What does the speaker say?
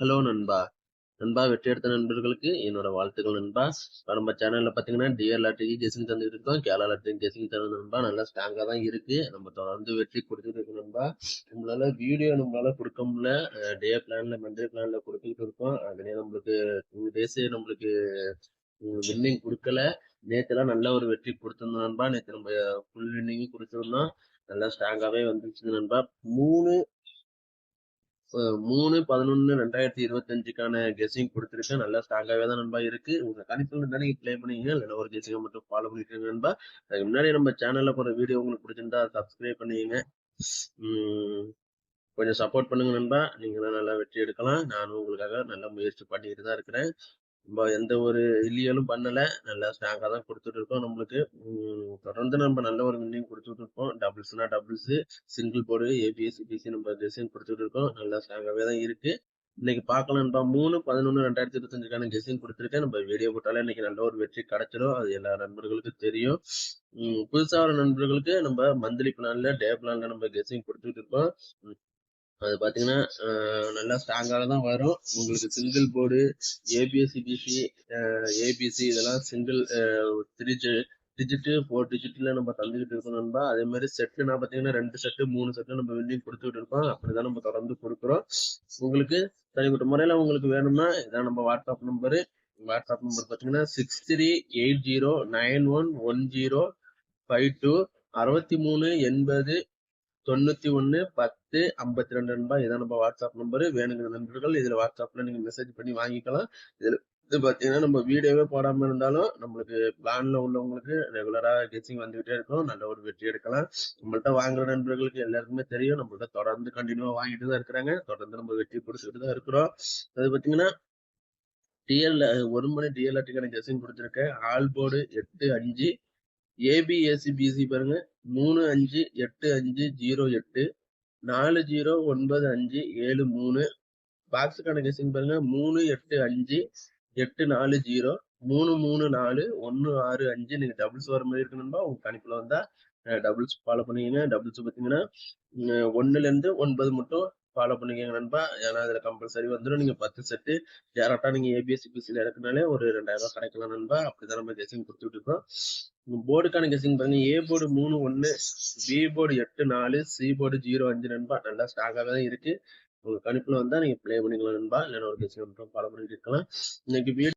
Hello நண்பா. நண்பா வெற்றி எடுத்த நண்பர்களுக்கு என்னோட வாழ்த்துக்கள் நண்பா. நம்ம சேனல்ல பார்த்தீங்கன்னா டிஆர் லாட்டரி கெசிங் தந்துட்டு இருக்கோம் கேரளா லாட்டரி கெசிங் தந்து நண்பா. நல்லா ஸ்ட்ராங்காக தான் இருக்கு. நம்ம தொடர்ந்து வெற்றி கொடுத்துட்டு இருக்கோம் நண்பா. நம்மளால வீடியோ நம்மளால கொடுக்க முடியல. டே பிளான்ல மண்டே பிளான்ல கொடுத்துக்கிட்டு இருக்கோம். அதுலயே நம்மளுக்கு டூ டேஸ் நம்மளுக்கு வின்னிங் கொடுக்கல. நேற்றுலாம் நல்ல ஒரு வெற்றி கொடுத்துருந்தோம் நண்பா. நேற்று நம்ம ஃபுல் வின்னிங் கொடுத்துருந்தோம். நல்லா ஸ்ட்ராங்காகவே வந்துருச்சு நண்பா. மூணு மூணு பதினொன்னு ரெண்டாயிரத்தி இருபத்தஞ்சுக்கான கெஸிங் கொடுத்துருக்கேன். நல்லா ஸ்ட்ராங்காகவே தான் நண்பா இருக்கு. உங்க கணிப்புகள் இருந்தா நீங்க ப்ளே பண்ணீங்க. இல்லைன்னா ஒரு கெஸிங்கை மட்டும் ஃபாலோ பண்ணிட்டு நண்பா. அதுக்கு முன்னாடி நம்ம சேனல்ல போற வீடியோ உங்களுக்கு பிடிச்சிருந்தா சப்ஸ்கிரைப் பண்ணிக்கங்க. கொஞ்சம் சப்போர்ட் பண்ணுங்க நண்பா. நீங்களும் நல்லா வெற்றி எடுக்கலாம். நானும் உங்களுக்காக நல்ல முயற்சி பண்ணிட்டு தான் இருக்கிறேன். நம்ம எந்த ஒரு இல்லியலும் பண்ணல. நல்லா ஸ்ட்ராங்காக தான் கொடுத்துட்டு இருக்கோம் நம்மளுக்கு. தொடர்ந்து நம்ம நல்ல ஒரு வின்னிங் கொடுத்துட்டு இருக்கோம். டபுள்ஸ்னா doubles single board ABS PC நம்ம டிசைன் கொடுத்துட்டு இருக்கோம். நல்லா ஸ்ட்ராங்காகவே தான் இருக்கு. இன்னைக்கு பார்க்கலாம்ப்பா மூணு பதினொன்று ரெண்டாயிரத்தி இருபத்தஞ்சுக்கான கெஸிங் கொடுத்துருக்கேன். நம்ம வீடியோ போட்டாலே இன்னைக்கு நல்ல ஒரு வெற்றி கிடைச்சிடும் அது எல்லா நண்பர்களுக்கும் தெரியும். புதுசாக வர நண்பர்களுக்கு நம்ம மந்த்லி பிளான்ல டே பிளான்ல நம்ம கெஸிங் கொடுத்துட்டு இருக்கோம். அது பார்த்தீங்கன்னா நல்லா ஸ்ட்ராங்காக தான் வரும். உங்களுக்கு single board ABSC PC ABC இதெல்லாம் சிங்கிள் த்ரீ டிஜிட்டு ஃபோர் டிஜிட்டில் நம்ம தந்துக்கிட்டு இருக்கோம் நண்பா. அதே மாதிரி செட்டுனா பார்த்தீங்கன்னா ரெண்டு செட்டு மூணு செட்டு நம்ம வெளியும் கொடுத்துக்கிட்டு இருக்கோம். அப்படிதான் நம்ம தொடர்ந்து கொடுக்குறோம். உங்களுக்கு தனிப்பட்ட முறையில் உங்களுக்கு வேணும்னா இதான் நம்ம வாட்ஸ்அப் நம்பரு வாட்ஸ்அப் நம்பர் பார்த்தீங்கன்னா six three eight zero nine one one zero five two அறுபத்தி மூணு எண்பது தொண்ணூத்தி ஒன்னு பத்து ஐம்பத்தி ரெண்டு நண்பா இதான் நம்ம வாட்ஸ்அப் நம்பரு வேணுங்கிற நண்பர்கள் இதுல வாட்ஸ்அப்ல நீங்க மெசேஜ் பண்ணி வாங்கிக்கலாம். இதுல இது பாத்தீங்கன்னா நம்ம வீடியோவே போடாம இருந்தாலும் நம்மளுக்கு பிளான்ல உள்ளவங்களுக்கு ரெகுலரா கெச்சிங் வந்துகிட்டே இருக்கும். நல்ல ஒரு வெற்றி எடுக்கலாம். நம்மள்ட்ட வாங்குற நண்பர்களுக்கு எல்லாருக்குமே தெரியும். நம்மள்ட்ட தொடர்ந்து கண்டினியூவா வாங்கிட்டு தான் இருக்கிறாங்க. தொடர்ந்து நம்ம வெற்றி பிடிச்சிட்டு தான் இருக்கிறோம். அது பாத்தீங்கன்னா டிஎல் ஒரு மணி டிஎல்ஆர்டிக்கான ஆட்டுக்கான கொடுத்துருக்கேன் ஆல் போர்டு எட்டு அஞ்சு ஏபிஎஸ்சி பிசி பாருங்க. மூணு அஞ்சு எட்டு அஞ்சு ஜீரோ எட்டு நாலு ஜீரோ ஒன்பது அஞ்சு ஏழு மூணு. பாக்ஸ் கணக்கு சிங் பாருங்க. மூணு எட்டு அஞ்சு எட்டு நாலு ஜீரோ. மூணு மூணு நாலு ஒன்று ஆறு அஞ்சு. நீங்கள் டபுள்ஸ் வர மாதிரி இருக்கணும்பா உங்க கணிப்பில் வந்தால் டபுள்ஸ் ஃபாலோ பண்ணீங்கன்னா டபுள்ஸ் பார்த்தீங்கன்னா ஒன்றுலேருந்து ஒன்பது மட்டும் ஃபாலோ பண்ணிக்கங்க நண்பா. ஏன்னா அதில் கம்பல்சரி வந்துடும் நீங்கள் பத்து செட்டு டேரக்டா நீங்கள் ஏபிஎஸ்சி பிசியில் எடுக்கனாலே ஒரு ரெண்டாயிரம் ரூபா கிடைக்கலாம் நண்பா. அப்படிதான் நம்ம கெஸிங் கொடுத்துட்டு இருக்கோம். போர்டுக்கான கெஸிங் பாருங்க. ஏ போர்டு மூணு ஒன்னு பி போர்டு எட்டு நாலு சி போர்டு ஜீரோ அஞ்சு நண்பா. நல்லா ஸ்டாக்காக தான் இருக்கு. உங்கள் கணிப்பில் வந்தால் நீங்கள் ப்ளே பண்ணிக்கலாம் நண்பா. இல்லைன்னா ஒரு கெஸிங் மட்டும் ஃபாலோ பண்ணிட்டு இருக்கலாம். இன்னைக்கு வீடு